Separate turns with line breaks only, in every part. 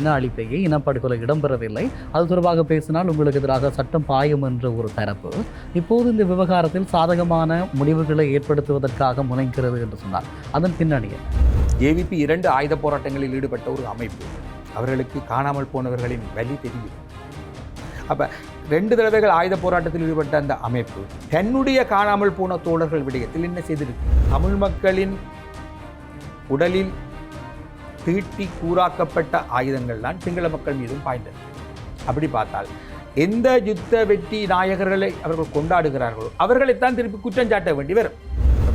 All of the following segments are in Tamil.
இன அழிப்பையே இனப்படுகொலை இடம்பெறவில்லை. அது தொடர்பாக பேசினால் உங்களுக்கு எதிராக சட்டம் பாயும் என்ற ஒரு தரப்பு. இப்போது இந்த விவகாரத்தில் சாதகமான முடிவுகளை ஏற்படுத்துவதற்காக முனைக்கிறது என்று சொன்னார். அதன் பின்னணியில்.
ஏவிபி இரண்டு ஆயுத போராட்டங்களில் ஈடுபட்ட ஒரு அமைப்பு. அவர்களுக்கு காணாமல் போனவர்களின் வலி தெரியும். அப்ப ரெண்டு தடவைகள் ஆயுத போராட்டத்தில் ஈடுபட்ட அந்த அமைப்பு தன்னுடைய காணாமல் போன தோழர்கள் விடயத்தில் என்ன செய்திருக்கு? தமிழ் மக்களின் உடலில் தீட்டி கூறாக்கப்பட்ட ஆயுதங்கள் தான் சிங்கள மக்கள் மீதும் பாய்ந்தது. அப்படி பார்த்தால் எந்த யுத்த வெற்றி நாயகர்களை அவர்கள் கொண்டாடுகிறார்களோ அவர்களைத்தான் திருப்பி குற்றம் சாட்ட வேண்டி வரும்.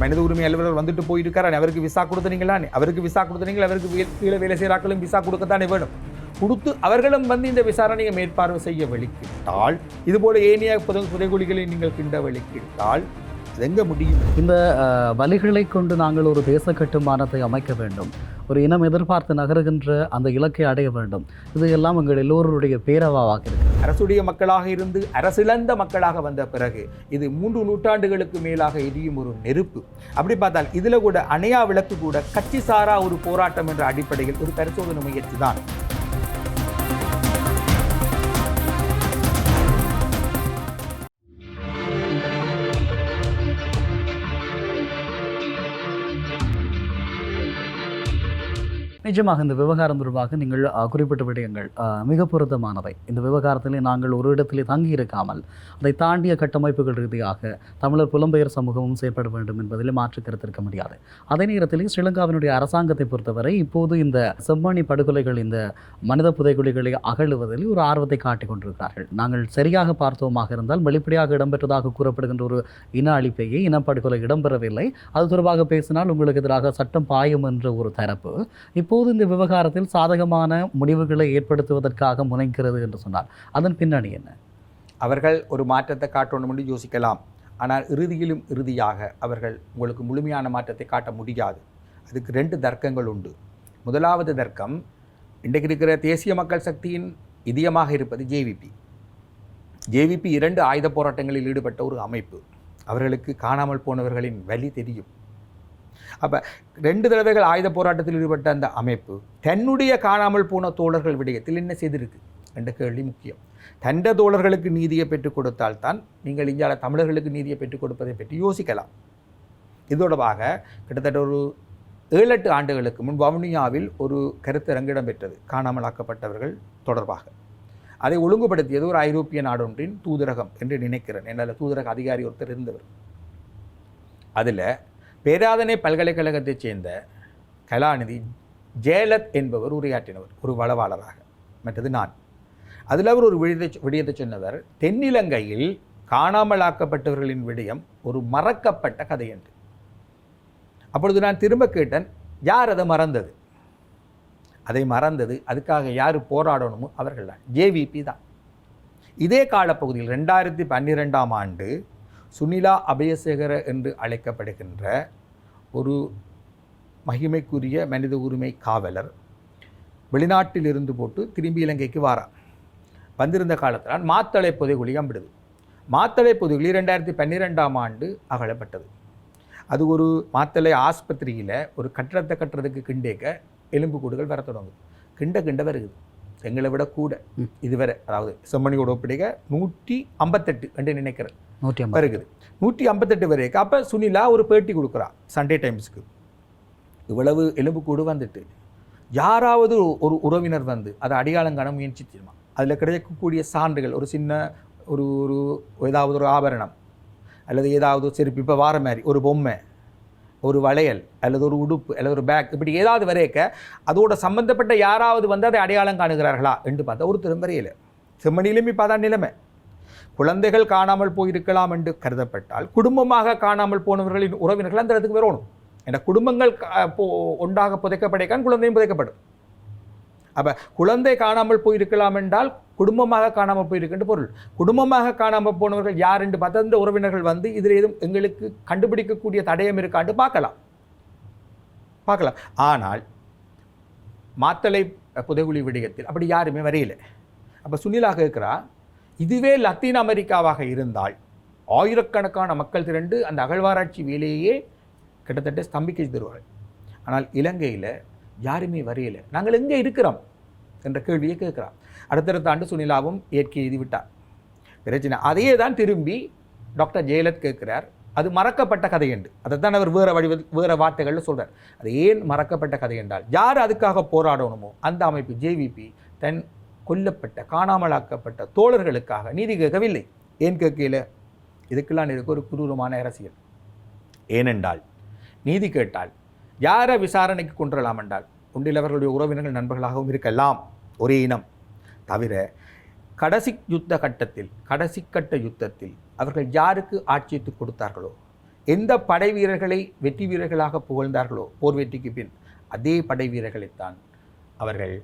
மனித உரிமை அலுவலர் வந்துட்டு போயிருக்காரு? அவருக்கு விசா கொடுத்தனீங்களா அவருக்கு விசா கொடுத்தனீங்களா? அவருக்கு கீழே வேலை செய்கிறாக்களும் விசா கொடுக்கத்தானே வேணும். கொடுத்து அவர்களும் வந்து இந்த விசாரணையை மேற்பார்வை செய்ய வெளிக்கிட்டால் இதுபோல ஏனைய புதை புதைகுழிகளை நீங்கள் கிண்ட வெளிக்கிட்டால் எங்க முடியும்?
இந்த வலிகளை கொண்டு நாங்கள் ஒரு தேச கட்டுமானத்தை அமைக்க வேண்டும். ஒரு இனம் எதிர்பார்த்து நகருகின்ற அந்த இலக்கை அடைய வேண்டும். இது எல்லாம் எங்கள் எல்லோருடைய பேரவாவாக இருக்கு
அரசுடைய மக்களாக இருந்து அரசிழந்த மக்களாக வந்த பிறகு இது மூன்று நூற்றாண்டுகளுக்கு மேலாக எரியும் ஒரு நெருப்பு. அப்படி பார்த்தால் இதுல கூட அணையா விளக்கு கூட கட்சி சாரா ஒரு போராட்டம் என்ற அடிப்படையில் ஒரு பரிசோதனை முயற்சி தான்
நிஜமாக இந்த விவகாரம் தொடர்பாக நீங்கள் குறிப்பிட்ட விடயங்கள் மிக பொருத்தமானவை. இந்த விவகாரத்திலே நாங்கள் ஒரு இடத்திலே தங்கி இருக்காமல் அதை தாண்டிய கட்டமைப்புகள் ரீதியாக தமிழர் புலம்பெயர் சமூகமும் செயற்பட வேண்டும் என்பதில் மாற்று கருத்து இருக்க முடியாது. அதே நேரத்தில் ஸ்ரீலங்காவினுடைய அரசாங்கத்தை பொறுத்தவரை இப்போது இந்த செம்மணி படுகொலைகள் இந்த மனித புதைகுழிகளை அகழுவதில் ஒரு ஆர்வத்தை காட்டிக் கொண்டிருக்கிறார்கள். நாங்கள் சரியாக பார்த்தோமாக இருந்தால் வெளிப்படையாக இடம்பெற்றதாக கூறப்படுகின்ற ஒரு இன அழிப்பையே இனப்படுகொலை இடம்பெறவில்லை. அது தொடர்பாக பேசினால் உங்களுக்கு எதிராக சட்டம் பாயும் என்ற ஒரு தரப்பு இப்போது இந்த விவகாரத்தில் சாதகமான முடிவுகளை ஏற்படுத்துவதற்காக முனைக்கிறது என்று சொன்னார். அதன் பின்னணி என்ன?
அவர்கள் ஒரு மாற்றத்தை காட்டணும் என்று யோசிக்கலாம். ஆனால் இறுதியிலும் இறுதியாக அவர்கள் உங்களுக்கு முழுமையான மாற்றத்தை காட்ட முடியாது. அதுக்கு ரெண்டு தர்க்கங்கள் உண்டு. முதலாவது தர்க்கம் இன்றைக்கு இருக்கிற தேசிய மக்கள் சக்தியின் இதயமாக இருப்பது ஜேவிபி. ஜேவிபி இரண்டு ஆயுத போராட்டங்களில் ஈடுபட்ட ஒரு அமைப்பு. அவர்களுக்கு காணாமல் போனவர்களின் வலி தெரியும். அப்ப ரெண்டு தடவைகள் ஆயுத போராட்டத்தில் ஈடுபட்ட அந்த அமைப்பு தன்னுடைய காணாமல் போன தோழர்கள் விடயத்தில் என்ன செய்திருக்கு? என்ற கேள்வி முக்கியம். தண்ட தோழர்களுக்கு நீதியை பெற்றுக் கொடுத்தால்தான் நீங்கள் இந்தியாவில் தமிழர்களுக்கு நீதியை பெற்றுக் கொடுப்பதை பற்றி யோசிக்கலாம். இதோடவாக கிட்டத்தட்ட ஒரு ஏழு எட்டு ஆண்டுகளுக்கு முன் வவுனியாவில் ஒரு கருத்தரங்கு இடம்பெற்றது காணாமலாக்கப்பட்டவர்கள் தொடர்பாக. அதை ஒழுங்குபடுத்தியது ஒரு ஐரோப்பிய நாடொன்றின் தூதரகம் என்று நினைக்கிறேன். என்னால் தூதரக அதிகாரி ஒருத்தர் இருந்தவர். அதில் பேராதனை பல்கலைக்கழகத்தைச் சேர்ந்த கலாநிதி ஜெயலத் என்பவர் உரையாற்றினவர் ஒரு வளவாளராக. மற்றது நான். அதில் அவர் ஒரு விடயத்தை விடயத்தை சொன்னவர் தென்னிலங்கையில் காணாமலாக்கப்பட்டவர்களின் விடயம் ஒரு மறக்கப்பட்ட கதை என்று. அப்பொழுது நான் திரும்ப கேட்டேன் யார் அதை மறந்தது? அதை மறந்தது அதுக்காக யார் போராடணுமோ அவர்கள் தான் ஜேவிபி தான். இதே காலப்பகுதியில் ரெண்டாயிரத்தி பன்னிரெண்டாம் ஆண்டு சுனிலா அபயசேகர என்று அழைக்கப்படுகின்ற ஒரு மகிமைக்குரிய மனித உரிமை காவலர் வெளிநாட்டில் இருந்து போட்டு திரும்பி இலங்கைக்கு வாரார். வந்திருந்த காலத்தில் மாத்தளை புதைகுழி அம்பிடுது மாத்தளை புதைகுழி ரெண்டாயிரத்தி பன்னிரெண்டாம் ஆண்டு அகழப்பட்டது அது ஒரு மாத்தளை ஆஸ்பத்திரியில் ஒரு கட்டடத்தை கட்டுறதுக்கு கிண்டேக்க எலும்பு கூடுகள் வர தொடங்குது. கிண்ட கிண்ட வருகுது. எங்களை விட கூட. இதுவரை அதாவது செம்மணியோட ஒப்பிடிக்க நூற்றி ஐம்பத்தெட்டு என்று நினைக்கிறேன்.
நூற்றி ஐம்பது
வருகுது நூற்றி ஐம்பத்தெட்டு வரைக்கும் அப்போ சுனிலா ஒரு பேட்டி கொடுக்குறா சண்டே டைம்ஸ்க்கு இவ்வளவு எலும்புக்கூடு வந்துட்டு. யாராவது ஒரு உறவினர் வந்து அதை அடையாளம் காண முயற்சிச்சிருமா அதில் கிடைக்கக்கூடிய சான்றுகள் ஒரு சின்ன ஒரு ஒரு ஏதாவது ஒரு ஆபரணம் அல்லது ஏதாவது செருப்பு இப்போ வார மாதிரி ஒரு பொம்மை ஒரு வளையல் அல்லது ஒரு உடுப்பு அல்லது ஒரு பேக் இப்படி ஏதாவது வரையக்க அதோட சம்பந்தப்பட்ட யாராவது வந்து அதை அடையாளம் காணுகிறார்களா என்று பார்த்தா ஒருத்தரும் வரையலை செம்மணியிலுமே பார்த்தா நிலைமை. குழந்தைகள் காணாமல் போயிருக்கலாம் என்று கருதப்பட்டால் குடும்பமாக காணாமல் போனவர்களின் உறவினர்கள் அந்த இடத்துக்கு வரணும். ஏன்னா குடும்பங்கள் ஒன்றாக புதைக்கப்படைக்கான் குழந்தையும் புதைக்கப்படும். அப்போ குழந்தை காணாமல் போயிருக்கலாம் என்றால் குடும்பமாக காணாமல் போயிருக்கின்ற பொருள். குடும்பமாக காணாமல் போனவர்கள் யார் என்று பதந்த உறவினர்கள் வந்து இதில் எதுவும் எங்களுக்கு கண்டுபிடிக்கக்கூடிய தடயம் இருக்காண்டு பார்க்கலாம். பார்க்கலாம். ஆனால் மாத்தளை புதைகுழி விடயத்தில் அப்படி யாருமே வரையலை. அப்போ சுனிலா கேட்குறா இதுவே லத்தீன் அமெரிக்காவாக இருந்தால் ஆயிரக்கணக்கான மக்கள் திரண்டு அந்த அகழ்வாராய்ச்சி வேலையே கிட்டத்தட்ட ஸ்தம்பிக்க தருவார்கள் ஆனால் இலங்கையில் யாருமே வரையலை. நாங்கள் எங்கே இருக்கிறோம்? என்ற கேள்வியை கேட்குறோம் அடுத்தடுத்த ஆண்டு சுனிலாவும் இயற்கை எழுதிவிட்டார். பிரச்சனை. அதையே தான் திரும்பி டாக்டர் ஜெயலலித் கேட்கிறார். அது மறக்கப்பட்ட கதை என்று. அதைத்தான் அவர் வேறு வழி வேறு வார்த்தைகளில் சொல்கிறார் அது ஏன் மறக்கப்பட்ட கதை என்றால் யார் அதுக்காக போராடணுமோ அந்த அமைப்பு ஜேவிபி தன் கொல்லப்பட்ட காணாமலாக்கப்பட்ட தோழர்களுக்காக நீதி கேட்கவில்லை. ஏன் கேட்கல? இதுக்கெல்லாம் இருக்க ஒரு குரூரமான அரசியல். ஏனென்றால் நீதி கேட்டால் யாரை விசாரணைக்கு கொண்டுவரலாம் என்றால் உண்டில் அவர்களுடைய உறவினர்கள் நண்பர்களாகவும் இருக்கலாம். ஒரே இனம். தவிர கடைசி யுத்த கட்டத்தில் கடைசி கட்ட யுத்தத்தில் அவர்கள் யாருக்கு ஆட்சியத்து கொடுத்தார்களோ எந்த படை வீரர்களை வெற்றி வீரர்களாக புகழ்ந்தார்களோ போர் வெற்றிக்கு பின் அதே படை வீரர்களைத்தான் அவர்கள்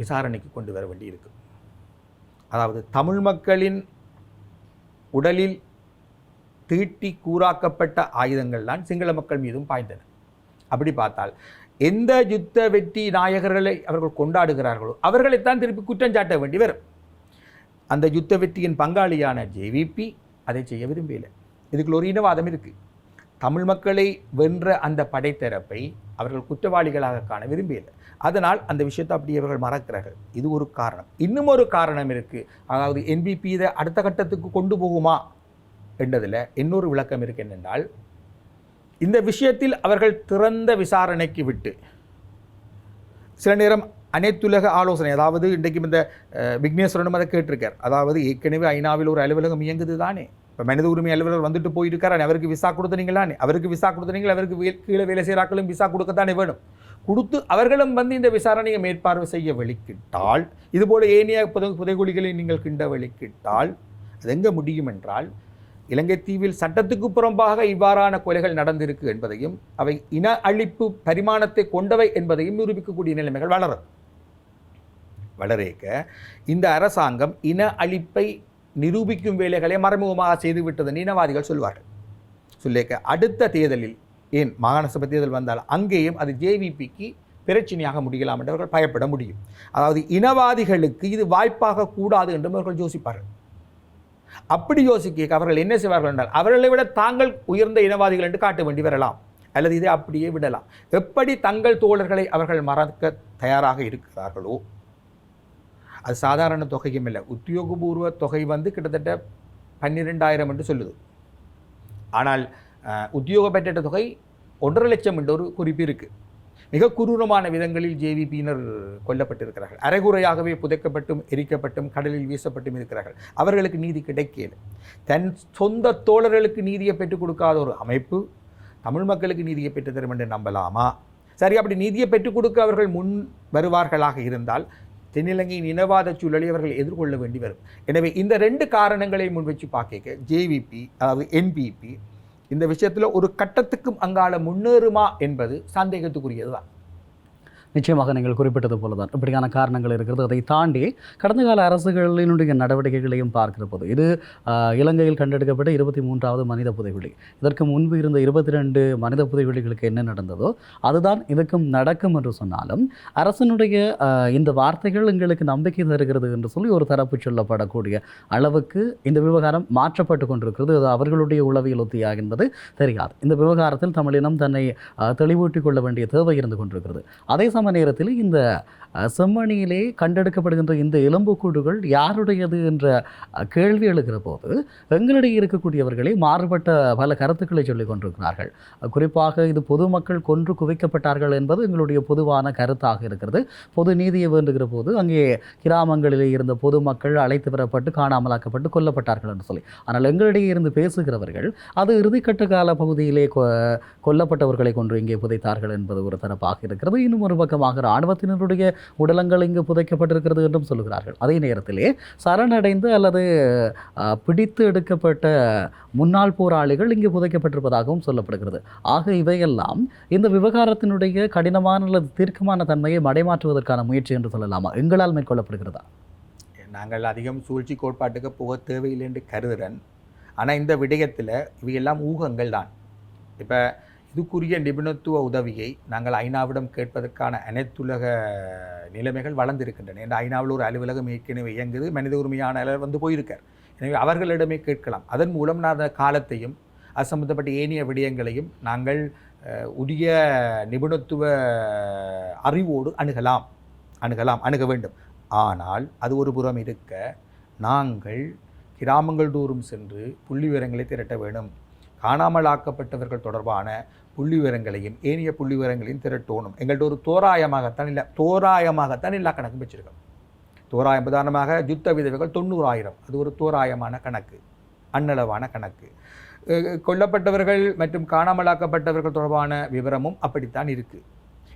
விசாரணைக்கு கொண்டு வர வேண்டியிருக்கு. அதாவது தமிழ் மக்களின் உடலில் தீட்டி கூறாக்கப்பட்ட ஆயுதங்கள்தான் சிங்கள மக்கள் மீதும் பாய்ந்தன. அப்படி பார்த்தால் எந்த யுத்த வெற்றி நாயகர்களை அவர்கள் கொண்டாடுகிறார்களோ அவர்களைத்தான் திருப்பி குற்றம் சாட்ட வேண்டி வரும். அந்த யுத்த வெற்றியின் பங்காளியான ஜேவிபி அதை செய்ய விரும்பியலை இதுக்குள்ள ஒரு இனவாதம் இருக்குது தமிழ் மக்களை வென்ற அந்த படைத்தரப்பை அவர்கள் குற்றவாளிகளாக காண விரும்பியலை அதனால் அந்த விஷயத்தை அப்படி அவர்கள் மறக்கிறார்கள். இது ஒரு காரணம். இன்னும் ஒரு காரணம் இருக்குது அதாவது என்பிபி இதை அடுத்த கட்டத்துக்கு கொண்டு போகுமா? என்றதில் இன்னொரு விளக்கம் இருக்கு என்னென்றால் இந்த விஷயத்தில் அவர்கள் திறந்த விசாரணைக்கு விட்டு சில நேரம் அனைத்துலக ஆலோசனை அதாவது இன்றைக்கும் இந்த விக்னேஸ்வரனும் அதை கேட்டிருக்கார். அதாவது ஏற்கனவே ஐநாவில் ஒரு அலுவலகம் இயங்குது தானே. இப்போ மனித உரிமை அலுவலர் வந்துட்டு போயிருக்கார் அவருக்கு விசா கொடுத்துனீங்களானே அவருக்கு விசா கொடுத்தனீங்க அவருக்கு வே- கீழே வேலை செய்கிறாக்களும் விசா கொடுக்கத்தானே வேணும். கொடுத்து அவர்களும் வந்து இந்த விசாரணையை மேற்பார்வை செய்ய வெளிக்கிட்டால் இதுபோல் ஏனைய புதை புதைகுழிகளை நீங்கள் கிண்ட வெளிக்கிட்டால் அது எங்கே முடியும் என்றால் இலங்கை தீவில் சட்டத்துக்கு புறம்பாக இவ்வாறான கொலைகள் நடந்திருக்கு என்பதையும் அவை இன அழிப்பு பரிமாணத்தை கொண்டவை என்பதையும் நிரூபிக்கக்கூடிய நிலைமைகள் வளரும். வளரேக்க இந்த அரசாங்கம் இன அழிப்பை நிரூபிக்கும் வேலைகளை மறைமுகமாக செய்துவிட்டது இனவாதிகள் சொல்வார்கள். சொல்லேக்க அடுத்த தேர்தலில் ஏன் மாகாண சபை தேர்தல் வந்தால் அங்கேயும் அது ஜேவிபிக்கு பிரச்சனையாக முடியலாம் என்று அவர்கள் பயப்பட முடியும். அதாவது இனவாதிகளுக்கு இது வாய்ப்பாக கூடாது என்று அவர்கள் யோசிப்பார்கள். அப்படி யோசிக்க அவர்கள் என்ன செய்வார்கள் என்றால் அவர்களை விட தாங்கள் உயர்ந்த இனவாதிகள் என்று காட்ட வேண்டி வரலாம் அல்லது இதை அப்படியே விடலாம். எப்படி தங்கள் தோழர்களை அவர்கள் மறக்க தயாராக இருக்கிறார்களோ அது சாதாரண தொகையும் இல்லை. உத்தியோகபூர்வ தொகை வந்து கிட்டத்தட்ட பன்னிரெண்டாயிரம் என்று சொல்லுது. ஆனால் உத்தியோக பெற்ற தொகை ஒன்றரை லட்சம் என்ற ஒரு குறிப்பு இருக்குது மிக குரூரமான விதங்களில் ஜேவிபியினர் கொல்லப்பட்டிருக்கிறார்கள். அரைகுறையாகவே புதைக்கப்பட்டும் எரிக்கப்பட்டும் கடலில் வீசப்பட்டும் இருக்கிறார்கள். அவர்களுக்கு நீதி கிடைக்கல. தன் சொந்த தோழர்களுக்கு நீதியை பெற்றுக் கொடுக்காத ஒரு அமைப்பு தமிழ் மக்களுக்கு நீதியை பெற்று தரும் என்று நம்பலாமா? சரி அப்படி நீதியை பெற்றுக் கொடுக்க அவர்கள் முன் வருவார்களாக இருந்தால் தென்னிலங்கையின் இனவாத சூழலை அவர்கள் எதிர்கொள்ள வேண்டி வரும். எனவே இந்த ரெண்டு காரணங்களை முன் வச்சு பார்க்க ஜேவிபி அதாவது என்பிபி இந்த விஷயத்தில் ஒரு கட்டத்துக்கும் அங்கால முன்னேறுமா என்பது சந்தேகத்துக்குரியது தான்
நிச்சயமாக நீங்கள் குறிப்பிட்டது போல தான் இப்படியான காரணங்கள் இருக்கிறது. அதை தாண்டி கடந்த கால அரசுகளினுடைய நடவடிக்கைகளையும் பார்க்கிற போது இது இலங்கையில் கண்டெடுக்கப்பட்ட இருபத்தி மூன்றாவது மனித புதைகுழி. இதற்கு முன்பு இருந்த இருபத்தி ரெண்டு மனித புதைகுழிகளுக்கு என்ன நடந்ததோ அதுதான் இதுக்கும் நடக்கும் என்று சொன்னாலும் அரசனுடைய இந்த வார்த்தைகள் எங்களுக்கு நம்பிக்கை தருகிறது என்று சொல்லி ஒரு தரப்பு சொல்லப்படக்கூடிய அளவுக்கு இந்த விவகாரம் மாற்றப்பட்டு கொண்டிருக்கிறது. அது அவர்களுடைய உளவியல் ஒத்தியா என்பது தெரியாது. இந்த விவகாரத்தில் தமிழினம் தன்னை தெளிவூட்டிக் கொள்ள வேண்டிய தேவை இருந்து கொண்டிருக்கிறது. அதே சமயம் நேரத்தில் இந்த அஹ், செம்மணியிலே கண்டெடுக்கப்படுகின்ற இந்த எலும்புக்கூடுகள் யாருடையது என்ற கேள்வி எழுகிற போது எங்களிடையே இருக்கக்கூடியவர்களே மாறுபட்ட பல கருத்துக்களை சொல்லிக் கொண்டிருக்கிறார்கள். குறிப்பாக இது பொதுமக்கள் கொன்று குவிக்கப்பட்டார்கள் என்பது எங்களுடைய பொதுவான கருத்தாக இருக்கிறது. பொது நீதியை வேண்டுகிற போது அங்கே கிராமங்களிலே இருந்த பொதுமக்கள் அழைத்து வரப்பட்டு காணாமலாக்கப்பட்டு கொல்லப்பட்டார்கள் என்று சொல்லி. ஆனால் எங்களிடையே இருந்து பேசுகிறவர்கள் அது இறுதிக்கட்ட கால பகுதியிலே கொ- கொல்லப்பட்டவர்களை கொன்று இங்கே புதைத்தார்கள் என்பது ஒரு தரப்பாக இருக்கிறது. இன்னும் ஒரு பக்கமாக இராணுவத்தினருடைய உடலங்கள் இங்கு புதைக்கப்பட்டிருக்கிறது என்றும் சொல்கிறார்கள் அதே நேரத்திலே சரணடைந்து அல்லது பிடித்து எடுக்கப்பட்ட முன்னாள் போராளிகள் இங்கு புதைக்கப்பட்டிருப்பதாகவும் சொல்லப்படுகிறது. ஆக இவையெல்லாம் இந்த விவகாரத்தினுடைய கடினமான அல்லது தீர்க்கமான தன்மையை மடைமாற்றுவதற்கான முயற்சி என்று சொல்லலாமா? எங்களால் மேற்கொள்ளப்படுகிறதா?
நாங்கள் அதிகம் சூழ்ச்சி கோட்பாட்டுக்கு போக தேவையில்லை என்று கருதுகிறேன் ஆனால் இந்த விடயத்தில் இவையெல்லாம் ஊகங்கள் தான். இப்போ இதுக்குரிய நிபுணத்துவ உதவியை நாங்கள் ஐநாவிடம் கேட்பதற்கான அனைத்துலக நிலைமைகள் வளர்ந்திருக்கின்றன. என்று ஐநாவில் ஒரு அலுவலகம் ஏற்கனவே இயங்குது மனித உரிமையான வந்து போயிருக்கார். எனவே அவர்களிடமே கேட்கலாம். அதன் மூலம் நான் அந்த காலத்தையும் அது சம்பந்தப்பட்ட ஏனைய விடயங்களையும் நாங்கள் உரிய நிபுணத்துவ அறிவோடு அணுகலாம். அணுகலாம் அணுக வேண்டும். ஆனால் அது ஒரு புறம் இருக்க நாங்கள் கிராமங்கள் தோறும் சென்று புள்ளி விவரங்களை திரட்ட வேண்டும். காணாமல் ஆக்கப்பட்டவர்கள் தொடர்பான புள்ளி விவரங்களையும் ஏனைய புள்ளி விவரங்களையும் எங்கள்கிட்ட ஒரு தோராயமாகத்தான் இல்லை தோராயமாகத்தான் எல்லா கணக்கும் வச்சிருக்கோம். தோராயம் உதாரணமாக யுத்த விதவைகள் தொண்ணூறாயிரம். அது ஒரு தோராயமான கணக்கு அன்னளவான கணக்கு. கொல்லப்பட்டவர்கள் மற்றும் காணாமலாக்கப்பட்டவர்கள் தொடர்பான விவரமும் அப்படித்தான் இருக்குது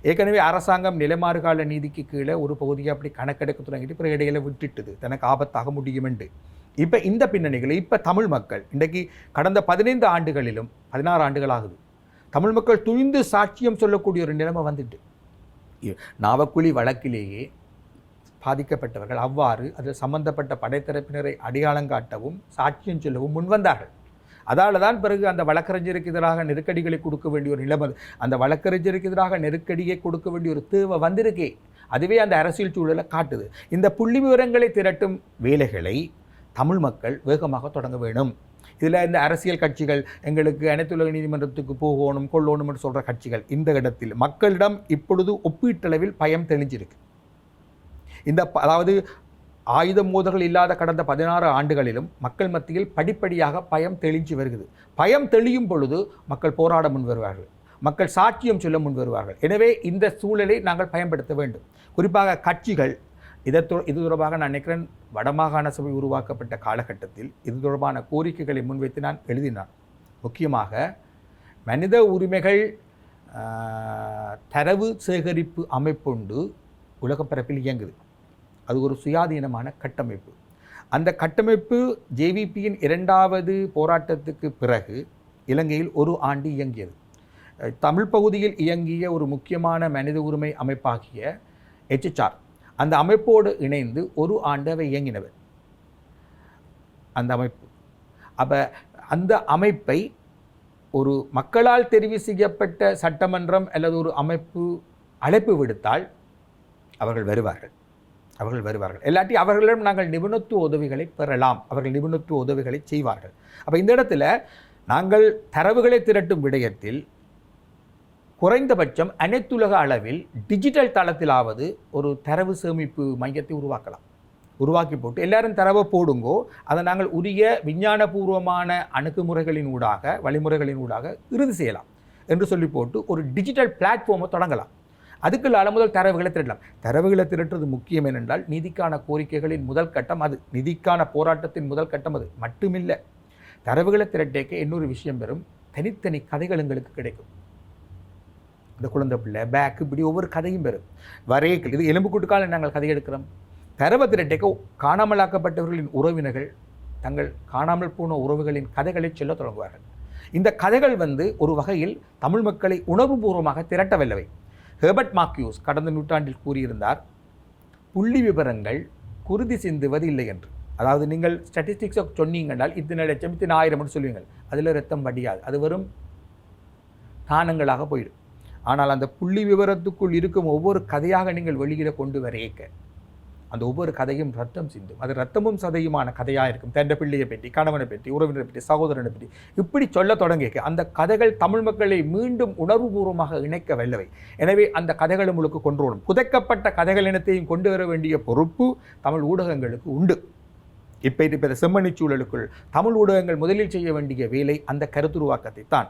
ஏற்கனவே அரசாங்கம் நிலைமாறுகால நீதிக்கு கீழே ஒரு பகுதியை அப்படி கணக்கெடுக்க தொடங்கிட்டு பிற இடையில விட்டுட்டுது. தனக்கு ஆபத்தாக முடியுமெண்டு. இப்போ இந்த பின்னணிகளை இப்போ தமிழ் மக்கள் இன்றைக்கு கடந்த பதினைந்து ஆண்டுகளிலும் பதினாறு ஆண்டுகள் ஆகுது. தமிழ் மக்கள் துணிந்து சாட்சியம் சொல்லக்கூடிய ஒரு நிலைமை வந்துட்டு. நாவக்குழி வழக்கிலேயே பாதிக்கப்பட்டவர்கள் அவ்வாறு அதில் சம்பந்தப்பட்ட படைத்தரப்பினரை அடையாளம் காட்டவும் சாட்சியம் சொல்லவும் முன்வந்தார்கள். அதால் தான் பிறகு அந்த வழக்கறிஞருக்கு எதிராக நெருக்கடிகளை கொடுக்க வேண்டிய ஒரு நிலைமை அந்த வழக்கறிஞருக்கு எதிராக நெருக்கடியை கொடுக்க வேண்டிய ஒரு தேவை வந்திருக்கே. அதுவே அந்த அரசியல் சூழலை காட்டுது. இந்த புள்ளி விவரங்களை திரட்டும் வேலைகளை தமிழ் மக்கள் வேகமாக தொடங்க வேணும் இதில் இந்த அரசியல் கட்சிகள் எங்களுக்கு அனைத்துலக நீதிமன்றத்துக்கு போகணும் கொள்ளணும் என்று சொல்கிற கட்சிகள் இந்த இடத்தில் மக்களிடம் இப்பொழுது ஒப்பீட்டளவில் பயம் தெளிஞ்சிருக்கு. இந்த அதாவது ஆயுத மோதல்கள் இல்லாத கடந்த பதினாறு ஆண்டுகளிலும் மக்கள் மத்தியில் படிப்படியாக பயம் தெளிஞ்சு வருகிறது. பயம் தெளியும் பொழுது மக்கள் போராட முன் வருவார்கள் மக்கள் சாட்சியம் சொல்ல முன் வருவார்கள் எனவே இந்த சூழலை நாங்கள் பயன்படுத்த வேண்டும். குறிப்பாக கட்சிகள் இதை இது தொடர்பாக நான் நினைக்கிறேன் வடமாகாண சபை உருவாக்கப்பட்ட காலகட்டத்தில் இது தொடர்பான கோரிக்கைகளை முன்வைத்து நான் எழுதினான் முக்கியமாக மனித உரிமைகள் தரவு சேகரிப்பு அமைப்புண்டு உலகப்பரப்பில் இயங்குது. அது ஒரு சுயாதீனமான கட்டமைப்பு. அந்த கட்டமைப்பு ஜேவிபியின் இரண்டாவது போராட்டத்துக்கு பிறகு இலங்கையில் ஒரு ஆண்டு இயங்கியது. தமிழ் பகுதியில் இயங்கிய ஒரு முக்கியமான மனித உரிமை அமைப்பாகிய எச்எச்ஆர் அந்த அமைப்போடு இணைந்து ஒரு ஆண்டு அவை இயங்கினவர். அந்த அமைப்பு. அப்போ அந்த அமைப்பை ஒரு மக்களால் தெரிவு செய்யப்பட்ட சட்டமன்றம் அல்லது ஒரு அமைப்பு அழைப்பு விடுத்தால் அவர்கள் வருவார்கள். அவர்கள் வருவார்கள். இல்லாட்டி அவர்களிடம் நாங்கள் நிபுணத்துவ உதவிகளை பெறலாம். அவர்கள் நிபுணத்துவ உதவிகளை செய்வார்கள். அப்போ இந்த இடத்துல நாங்கள் தரவுகளை திரட்டும் விடயத்தில் குறைந்தபட்சம் அனைத்துலக அளவில் டிஜிட்டல் தளத்திலாவது ஒரு தரவு சேமிப்பு மையத்தை உருவாக்கலாம். உருவாக்கி போட்டு எல்லாரும் தரவை போடுங்கோ அதை நாங்கள் உரிய விஞ்ஞானபூர்வமான அணுகுமுறைகளின் ஊடாக வழிமுறைகளின் ஊடாக இறுதி செய்யலாம் என்று சொல்லி போட்டு ஒரு டிஜிட்டல் பிளாட்ஃபார்மை தொடங்கலாம். அதுக்குள்ளால முதல் தரவுகளை திரட்டலாம். தரவுகளை திரட்டுறது முக்கியம் என்னென்றால் நிதிக்கான கோரிக்கைகளின் முதல் கட்டம் அது. நிதிக்கான போராட்டத்தின் முதல் கட்டம் அது. மட்டுமில்லை தரவுகளை திரட்டேக்க இன்னொரு விஷயம் பெறும். தனித்தனி கதைகள் எங்களுக்கு கிடைக்கும். இந்த குழந்தை பிள்ளை பேக் இப்படி ஒவ்வொரு கதையும் பெறும் வரையக்கள் இது எலும்புக்கூட்டுக்கால நாங்கள் கதை எடுக்கிறோம்? தரவ திரட்டேக்க காணாமலாக்கப்பட்டவர்களின் உறவினர்கள் தங்கள் காணாமல் போன உறவுகளின் கதைகளை சொல்ல தொடங்குவார்கள். இந்த கதைகள் வந்து ஒரு வகையில் தமிழ் மக்களை உணர்வுபூர்வமாக திரட்டவில்லவை ஹெர்பர்ட் மாக்யூஸ் கடந்த நூற்றாண்டில் கூறியிருந்தார் புள்ளி விவரங்கள் குருதி சிந்துவது இல்லை என்று. அதாவது நீங்கள் ஸ்டாட்டிஸ்டிக்ஸை சொன்னீங்கன்னால் இத்தனை லட்சம் இத்தனை ஆயிரம்னு சொல்லுவீங்கள் அதில் ரத்தம் வடியாது. அது வெறும் தானங்களாக போயிடும். ஆனால் அந்த புள்ளி விவரத்துக்குள் இருக்கும் ஒவ்வொரு கதையாக நீங்கள் வெளியில் கொண்டு வரையக்க. அந்த ஒவ்வொரு கதையும் ரத்தம் சிந்தும். அது ரத்தமும் சதையுமான கதையாக இருக்கும். தண்ட பிள்ளையை பற்றி கணவனை பற்றி உறவினரை பற்றி சகோதரனை பற்றி இப்படி சொல்ல தொடங்கிக்க. அந்த கதைகள் தமிழ் மக்களை மீண்டும் உணர்வுபூர்வமாக இணைக்க வல்லவை. எனவே அந்த கதைகள் உங்களுக்கு கொண்டு வரும் புதைக்கப்பட்ட கதைகள் இனத்தையும் கொண்டு வர வேண்டிய பொறுப்பு தமிழ் ஊடகங்களுக்கு உண்டு. இப்போ இப்போ செம்மணி சூழலுக்குள் தமிழ் ஊடகங்கள் முதலில் செய்ய வேண்டிய வேலை அந்த கருத்துருவாக்கத்தை தான்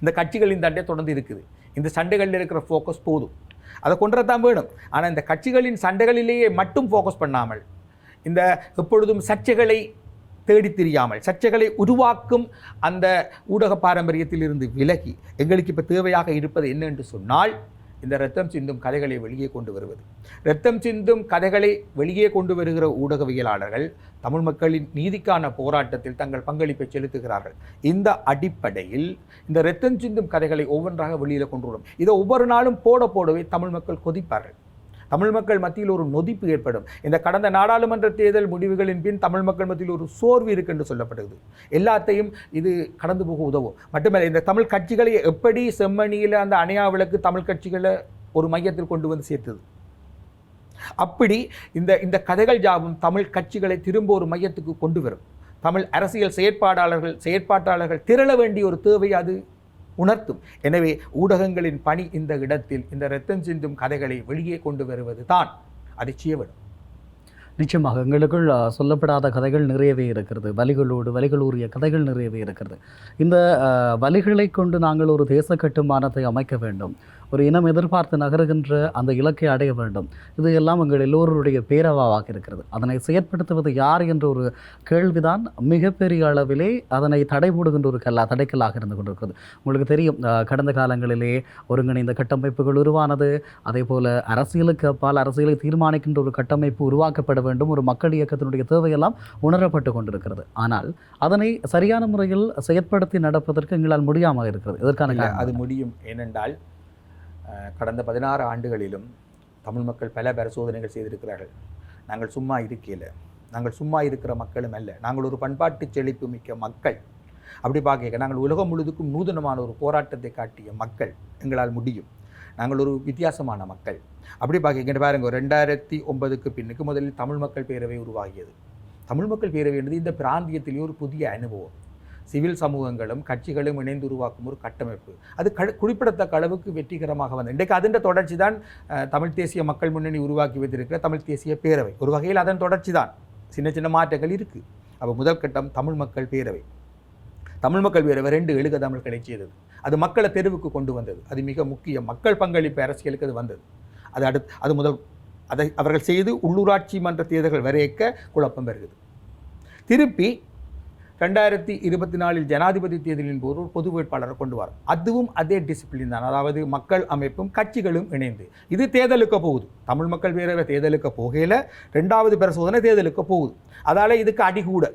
இந்த கட்சிகளின் தண்டை தொடர்ந்து இருக்குது. இந்த சண்டைகளில் இருக்கிற ஃபோக்கஸ் போதும். அதை கொண்டு தான் வேணும். ஆனால் இந்த கட்சிகளின் சண்டைகளிலேயே மட்டும் ஃபோக்கஸ் பண்ணாமல் இந்த எப்பொழுதும் சர்ச்சைகளை தேடித் தெரியாமல் சர்ச்சைகளை உருவாக்கும் அந்த ஊடக பாரம்பரியத்திலிருந்து விலகி எங்களுக்கு இப்போ தேவையாக இருப்பது என்ன என்று சொன்னால் இந்த ரத்தம் சிந்தும் கதைகளை வெளியே கொண்டு வருவது. ரத்தம் சிந்தும் கதைகளை வெளியே கொண்டு வருகிற ஊடகவியலாளர்கள் தமிழ் மக்களின் நீதிக்கான போராட்டத்தில் தங்கள் பங்களிப்பை செலுத்துகிறார்கள். இந்த அடிப்படையில் இந்த ரத்தம் சிந்தும் கதைகளை ஒவ்வொன்றாக வெளியில் கொண்டு வரும். இதை ஒவ்வொரு நாளும் போட போடவே தமிழ் மக்கள் கொதிப்பார்கள். தமிழ் மக்கள் மத்தியில் ஒரு நொதிப்பு ஏற்படும். இந்த கடந்த நாடாளுமன்ற தேர்தல் முடிவுகளின் பின் தமிழ் மக்கள் மத்தியில் ஒரு சோர்வு இருக்கு என்று சொல்லப்படுகிறது எல்லாத்தையும் இது கடந்து போக உதவும். மட்டுமல்ல இந்த தமிழ் கட்சிகளை எப்படி செம்மணியில் அந்த அணையா விளக்கு தமிழ் கட்சிகளை ஒரு மையத்தில் கொண்டு வந்து சேர்த்தது? அப்படி இந்த இந்த கதைகள் ஜாபம் தமிழ் கட்சிகளை திரும்ப ஒரு மையத்துக்கு கொண்டு வரும். தமிழ் அரசியல் செயற்பாடாளர்கள் செயற்பாட்டாளர்கள் திரள வேண்டிய ஒரு தேவை அது உணர்த்தும். எனவே ஊடகங்களின் பணி இந்த இடத்தில் இந்த இரத்தம் சிந்தும் கதைகளை வெளியே கொண்டு வருவது தான் அதை செய்ய வேண்டும்
நிச்சயமாக எங்களுக்குள் சொல்லப்படாத கதைகள் நிறையவே இருக்கிறது. வலிகளோடு வலிகளூரிய கதைகள் நிறையவே இருக்கிறது. இந்த வலிகளை கொண்டு நாங்கள் ஒரு தேச கட்டுமானத்தை அமைக்க வேண்டும். ஒரு இனம் எதிர்பார்த்து நகருகின்ற அந்த இலக்கை அடைய வேண்டும். இது எல்லாம் எங்கள் எல்லோருடைய பேரவாவாக இருக்கிறது. அதனை செயற்படுத்துவது யார் என்ற ஒரு கேள்விதான் மிகப்பெரிய அளவிலே அதனை தடை போடுகின்ற ஒரு கல்லா தடைக்கல்லாக இருந்து கொண்டிருக்கிறது. உங்களுக்கு தெரியும் கடந்த காலங்களிலே ஒருங்கிணைந்த கட்டமைப்புகள் உருவானது. அதே போல அரசியலுக்கு அப்பால் அரசியலை தீர்மானிக்கின்ற ஒரு கட்டமைப்பு உருவாக்கப்பட வேண்டும். ஒரு மக்கள் இயக்கத்தினுடைய தேவையெல்லாம் உணரப்பட்டு கொண்டிருக்கிறது. ஆனால் அதனை சரியான முறையில் செயற்படுத்தி நடப்பதற்கு எங்களால் முடியாமல் இருக்கிறது. இதற்கான
அது? முடியும். ஏனென்றால் கடந்த பதினாறு ஆண்டுகளிலும் தமிழ் மக்கள் பல பரிசோதனைகள் செய்திருக்கிறார்கள். நாங்கள் சும்மா இருக்கையில் நாங்கள் சும்மா இருக்கிற மக்களும் அல்ல. நாங்கள் ஒரு பண்பாட்டு செழிப்பு மிக்க மக்கள். அப்படி பார்க்க நாங்கள் உலகம் முழுதுக்கும் நூதனமான ஒரு போராட்டத்தை காட்டிய மக்கள் எங்களால் முடியும். நாங்கள் ஒரு வித்தியாசமான மக்கள். அப்படி பார்க்க பாருங்க ரெண்டாயிரத்தி ஒன்பதுக்கு பின்னுக்கு முதலில் தமிழ் மக்கள் பேரவை உருவாகியது. தமிழ் மக்கள் பேரவை என்பது இந்த பிராந்தியத்திலேயே ஒரு புதிய அனுபவம். சிவில் சமூகங்களும் கட்சிகளும் இணைந்து உருவாக்கும் ஒரு கட்டமைப்பு. அது க குறிப்பிடத்தக்க அளவுக்கு வெற்றிகரமாக வந்தது. இன்றைக்கு அதன் தொடர்ச்சி தான் தமிழ் தேசிய மக்கள் முன்னணி உருவாக்கி வைத்திருக்கிற தமிழ் தேசிய பேரவை. ஒரு வகையில் அதன் தொடர்ச்சி தான். சின்ன சின்ன மாற்றங்கள் இருக்குது அப்போ முதல் கட்டம் தமிழ் மக்கள் பேரவை. தமிழ் மக்கள் பேரவை ரெண்டு எழுக தமிழ் செய்தது அது மக்களை தெருவுக்கு கொண்டு வந்தது. அது மிக முக்கிய மக்கள் பங்களிப்பு அரசியலுக்கு அது வந்தது. அது அடுத்து அது முதல் அதை அவர்கள் செய்து உள்ளூராட்சி மன்ற தேர்தல்கள் வரையக்க குழப்பம் வருகிறது. திருப்பி ரெண்டாயிரத்தி இருபத்தி நாலில் ஜனாதிபதி தேர்தலின் போது ஒரு பொது வேட்பாளரை கொண்டு வரும் அதுவும் அதே டிசிப்ளின் தான். அதாவது மக்கள் அமைப்பும் கட்சிகளும் இணைந்து. இது தேர்தலுக்கு போகுது. தமிழ் மக்கள் பேரவை தேர்தலுக்கு போகையில் ரெண்டாவது பரிசோதனை தேர்தலுக்கு போகுது. அதால் இதுக்கு அடிகூட.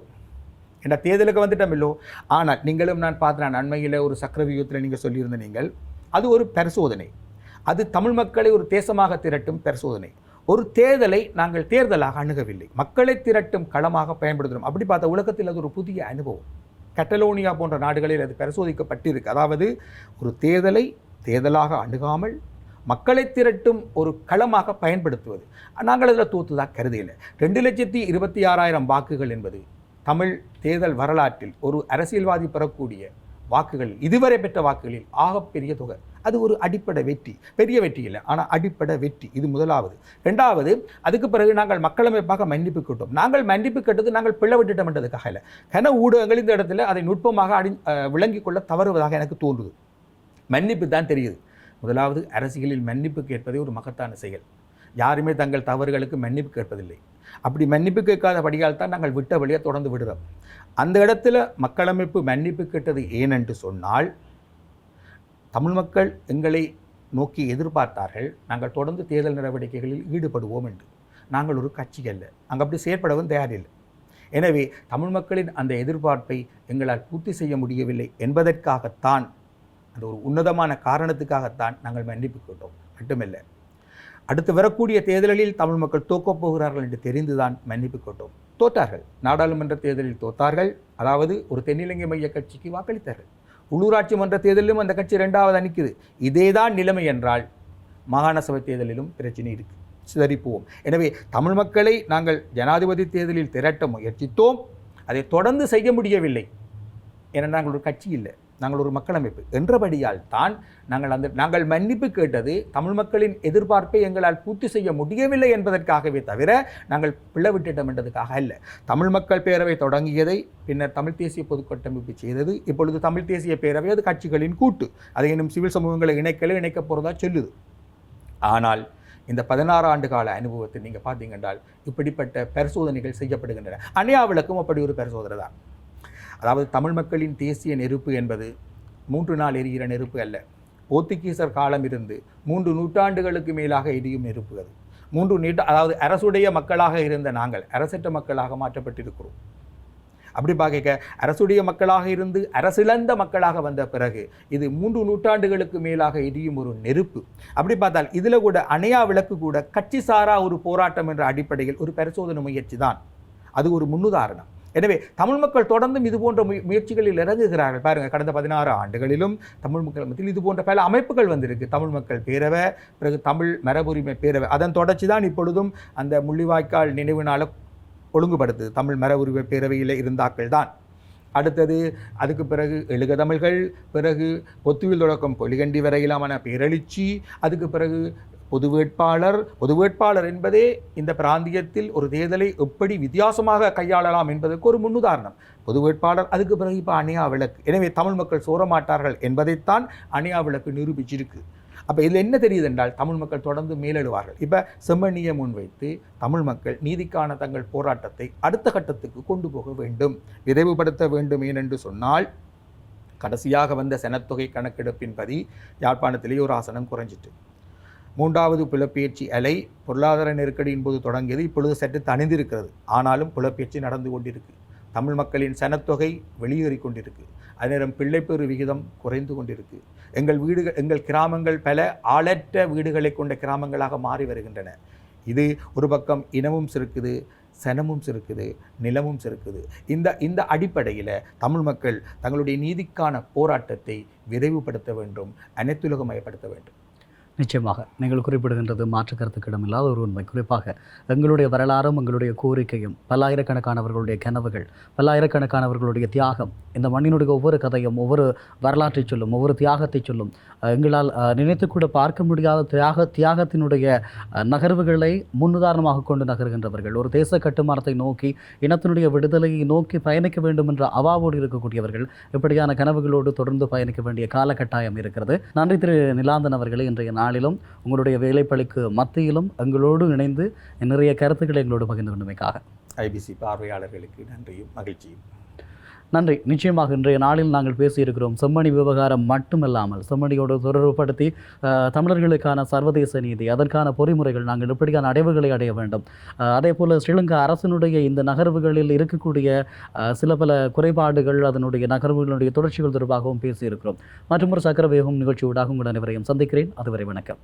ஏன்னா தேர்தலுக்கு வந்துட்டோம் இல்லோ. ஆனால் நீங்களும் நான் பார்த்தேன் அண்மையில் ஒரு சக்கரவியூகத்தில் நீங்கள் சொல்லியிருந்த நீங்கள் அது ஒரு பரிசோதனை. அது தமிழ் மக்களை ஒரு தேசமாக திரட்டும் பரிசோதனை. ஒரு தேர்தலை நாங்கள் தேர்தலாக அணுகவில்லை. மக்களை திரட்டும் களமாக பயன்படுத்துகிறோம். அப்படி பார்த்த உலகத்தில் அது ஒரு புதிய அனுபவம். கட்டலோனியா போன்ற நாடுகளில் அது பரிசோதிக்கப்பட்டிருக்கு. அதாவது ஒரு தேர்தலை தேர்தலாக அணுகாமல் மக்களை திரட்டும் ஒரு களமாக பயன்படுத்துவது. நாங்கள் அதில் தோத்துதான் கருதியில்லை ரெண்டு லட்சத்தி இருபத்தி ஆறாயிரம் வாக்குகள் என்பது தமிழ் தேர்தல் வரலாற்றில் ஒரு அரசியல்வாதி பெறக்கூடிய வாக்குகளில் இதுவரை பெற்ற வாக்குகளில் ஆகப்பெரிய தொகை. அது ஒரு அடிப்படை வெற்றி. பெரிய வெற்றி இல்லை ஆனால் அடிப்படை வெற்றி. இது முதலாவது. ரெண்டாவது அதுக்கு பிறகு நாங்கள் மக்களமைப்பாக மன்னிப்பு கேட்டோம். நாங்கள் மன்னிப்பு கேட்டது நாங்கள் பிள்ளை விட்டுட்டோம் என்றதுக்காக இல்லை. கன ஊடகங்கள் இந்த இடத்துல அதை நுட்பமாக அடி விளங்கிக் கொள்ள தவறுவதாக எனக்கு தோன்றுது. மன்னிப்பு தான் தெரியுது. முதலாவது அரசியலில் மன்னிப்பு கேட்பதே ஒரு மகத்தான செயல். யாருமே தங்கள் தவறுகளுக்கு மன்னிப்பு கேட்பதில்லை. அப்படி மன்னிப்பு கேட்காத படியால் தான் நாங்கள் விட்ட வழியாக தொடர்ந்து விடுறோம். அந்த இடத்துல மக்களமைப்பு மன்னிப்பு கேட்டது ஏனென்று சொன்னால் தமிழ் மக்கள் எங்களை நோக்கி எதிர்பார்த்தார்கள் நாங்கள் தொடர்ந்து தேர்தல் நடவடிக்கைகளில் ஈடுபடுவோம் என்று. நாங்கள் ஒரு கட்சி அல்ல அங்கே அப்படி செயற்படவும் தயாரில்லை. எனவே தமிழ் மக்களின் அந்த எதிர்பார்ப்பை எங்களால் பூர்த்தி செய்ய முடியவில்லை என்பதற்காகத்தான் அந்த ஒரு உன்னதமான காரணத்துக்காகத்தான் நாங்கள் மன்னிப்பு கேட்டோம். மட்டுமில்லை அடுத்து வரக்கூடிய தேர்தலில் தமிழ் மக்கள் தோக்கப் போகிறார்கள் என்று தெரிந்துதான் மன்னிப்பு கொண்டோம் தோற்றார்கள் நாடாளுமன்ற தேர்தலில் தோத்தார்கள். அதாவது ஒரு தென்னிலங்கை மைய கட்சிக்கு வாக்களித்தார்கள். உள்ளூராட்சி மன்ற தேர்தலிலும் அந்த கட்சி ரெண்டாவது அணிக்குது இதேதான் நிலைமை என்றால் மாகாண சபை தேர்தலிலும் பிரச்சனை இருக்குது சிதறிப்போம் எனவே தமிழ் மக்களை நாங்கள் ஜனாதிபதி தேர்தலில் திரட்ட முயற்சித்தோம். அதை தொடர்ந்து செய்ய முடியவில்லை. ஏன்னா நாங்கள் ஒரு கட்சி இல்லை. நாங்கள் ஒரு மக்களமைப்பு என்றபடியால் தான் நாங்கள் அந்த நாங்கள் மன்னிப்பு கேட்டது தமிழ் மக்களின் எதிர்பார்ப்பை எங்களால் பூர்த்தி செய்ய முடியவில்லை என்பதற்காகவே தவிர நாங்கள் பிள்ளை என்றதுக்காக அல்ல. தமிழ் மக்கள் பேரவை தொடங்கியதை பின்னர் தமிழ் தேசிய பொதுக்கட்டமைப்பு செய்தது இப்பொழுது தமிழ் தேசிய பேரவை அது கட்சிகளின் கூட்டு அதை இன்னும் சிவில் சமூகங்களை இணைக்கல இணைக்கப் போகிறதா சொல்லுது. ஆனால் இந்த பதினாறு ஆண்டு கால அனுபவத்தை நீங்கள் பார்த்தீங்கன்றால் இப்படிப்பட்ட பரிசோதனைகள் செய்யப்படுகின்றன. அணையாவிளக்கும் அப்படி ஒரு பரிசோதனை தான். அதாவது தமிழ் மக்களின் தேசிய நெருப்பு என்பது மூன்று நாள் எரிகிற நெருப்பு அல்ல. போர்த்துகீசர் காலம் இருந்து மூன்று நூற்றாண்டுகளுக்கு மேலாக எரியும் நெருப்பு அது. மூன்று நீட்ட அதாவது அரசுடைய மக்களாக இருந்த நாங்கள் அரசற்ற மக்களாக மாற்றப்பட்டிருக்கிறோம். அப்படி பார்க்க அரசுடைய மக்களாக இருந்து அரசிழந்த மக்களாக வந்த பிறகு இது மூன்று நூற்றாண்டுகளுக்கு மேலாக எரியும் ஒரு நெருப்பு. அப்படி பார்த்தால் இதில் கூட அணையா விளக்கு கூட கட்சி சாரா ஒரு போராட்டம் என்ற அடிப்படையில் ஒரு பரிசோதனை முயற்சி தான். அது ஒரு முன்னுதாரணம். எனவே தமிழ் மக்கள் தொடர்ந்தும் இது போன்ற முய- முயற்சிகளில் இறங்குகிறார்கள். பாருங்கள் கடந்த பதினாறு ஆண்டுகளிலும் தமிழ் மக்கள் மத்தியில் இது போன்ற பல அமைப்புகள் வந்திருக்கு. தமிழ் மக்கள் பேரவை பிறகு தமிழ் மரபுரிமை பேரவை. அதன் தொடர்ச்சி தான் இப்பொழுதும் அந்த முள்ளிவாய்க்கால் நினைவுனால ஒழுங்குபடுத்துது. தமிழ் மரபுரிமை பேரவையில் இருந்தாக்கள் தான். அடுத்தது அதுக்கு பிறகு எழுக தமிழ்கள் பிறகு பொத்துவில் தொடக்கம் பொலிகண்டி வரையிலான பேரெழுச்சி அதுக்கு பிறகு பொது வேட்பாளர் பொது வேட்பாளர் என்பதே இந்த பிராந்தியத்தில் ஒரு தேர்தலை எப்படி வித்தியாசமாக கையாளலாம் என்பதற்கு ஒரு முன்னுதாரணம். பொது வேட்பாளர் அதுக்கு பிறகு இப்போ அணியா விளக்கு. எனவே தமிழ் மக்கள் சோரமாட்டார்கள் என்பதைத்தான் அணியா விளக்கு நிரூபிச்சிருக்கு. அப்போ இதில் என்ன தெரியுது என்றால் தமிழ் மக்கள் தொடர்ந்து மேலெழுவார்கள். இப்போ செம்மணியை முன்வைத்து தமிழ் மக்கள் நீதிக்கான தங்கள் போராட்டத்தை அடுத்த கட்டத்துக்கு கொண்டு போக வேண்டும் விரைவுபடுத்த வேண்டும் ஏனென்று சொன்னால் கடைசியாக வந்த செனத்தொகை கணக்கெடுப்பின்படி யாழ்ப்பாணத்திலேயே ஒரு ஆசனம் குறைஞ்சிட்டு. மூன்றாவது புலப்பெயர்ச்சி அலை பொருளாதார நெருக்கடியின் போது தொடங்கியது இப்பொழுது சற்று தணிந்திருக்கிறது. ஆனாலும் புலப்பெயர்ச்சி நடந்து கொண்டிருக்கு. தமிழ் மக்களின் சனத்தொகை வெளியேறி கொண்டிருக்கு. அதே நேரம் விகிதம் குறைந்து கொண்டிருக்கு. எங்கள் வீடுகள் எங்கள் கிராமங்கள் பல ஆளற்ற வீடுகளை கொண்ட கிராமங்களாக மாறி வருகின்றன. இது ஒரு பக்கம் இனமும் சிறுக்குது சனமும் சிறுக்குது நிலமும் சிறுக்குது. இந்த இந்த அடிப்படையில் தமிழ் மக்கள் தங்களுடைய நீதிக்கான போராட்டத்தை விரைவுபடுத்த வேண்டும் அனைத்துலகமயப்படுத்த வேண்டும்.
நிச்சயமாக நீங்கள் குறிப்பிடுகின்றது மாற்று கருத்துக்கிடம் இல்லாத ஒரு உண்மை. குறிப்பாக எங்களுடைய வரலாறும் எங்களுடைய கோரிக்கையும் பல்லாயிரக்கணக்கானவர்களுடைய கனவுகள் பல்லாயிரக்கணக்கானவர்களுடைய தியாகம் இந்த மண்ணினுடைய ஒவ்வொரு கதையும் ஒவ்வொரு வரலாற்றை சொல்லும் ஒவ்வொரு தியாகத்தை சொல்லும் எங்களால் நினைத்து நினைத்துக்கூட பார்க்க முடியாத தியாக தியாகத்தினுடைய நகர்வுகளை முன்னுதாரணமாக கொண்டு நகர்கின்றவர்கள் ஒரு தேச கட்டுமானத்தை நோக்கி இனத்தினுடைய விடுதலையை நோக்கி பயணிக்க வேண்டும் என்ற அவாவோடு இருக்கக்கூடியவர்கள் இப்படியான கனவுகளோடு தொடர்ந்து பயணிக்க வேண்டிய காலகட்டாயம் இருக்கிறது. நன்றி திரு நிலாந்தன் அவர்களே இன்றைய நாளிலும் உங்களுடைய வேலைப்பளிக்கு மத்தியிலும் எங்களோடு இணைந்து நிறைய கருத்துக்களை எங்களோடு பகிர்ந்து கொண்டமைக்காக.
ஐபிசி பார்வையாளர்களுக்கு நன்றியும் மகிழ்ச்சியும்.
நன்றி. நிச்சயமாக இன்றைய நாளில் நாங்கள் பேசியிருக்கிறோம் செம்மணி விவகாரம் மட்டுமல்லாமல் செம்மணியோடு தொடர்புபடுத்தி தமிழர்களுக்கான சர்வதேச நீதி அதற்கான பொறிமுறைகள் நாங்கள் எப்படியான அடைவுகளை அடைய வேண்டும். அதே போல் ஸ்ரீலங்கா அரசினுடைய இந்த நகர்வுகளில் இருக்கக்கூடிய சில பல குறைபாடுகள் அதனுடைய நகர்வுகளுடைய தொடர்ச்சிகள் தொடர்பாகவும் பேசியிருக்கிறோம். மற்றும் ஒரு சக்கரவேகம் நிகழ்ச்சியூடாக உங்கள் அனைவரையும் சந்திக்கிறேன். அதுவரை வணக்கம்.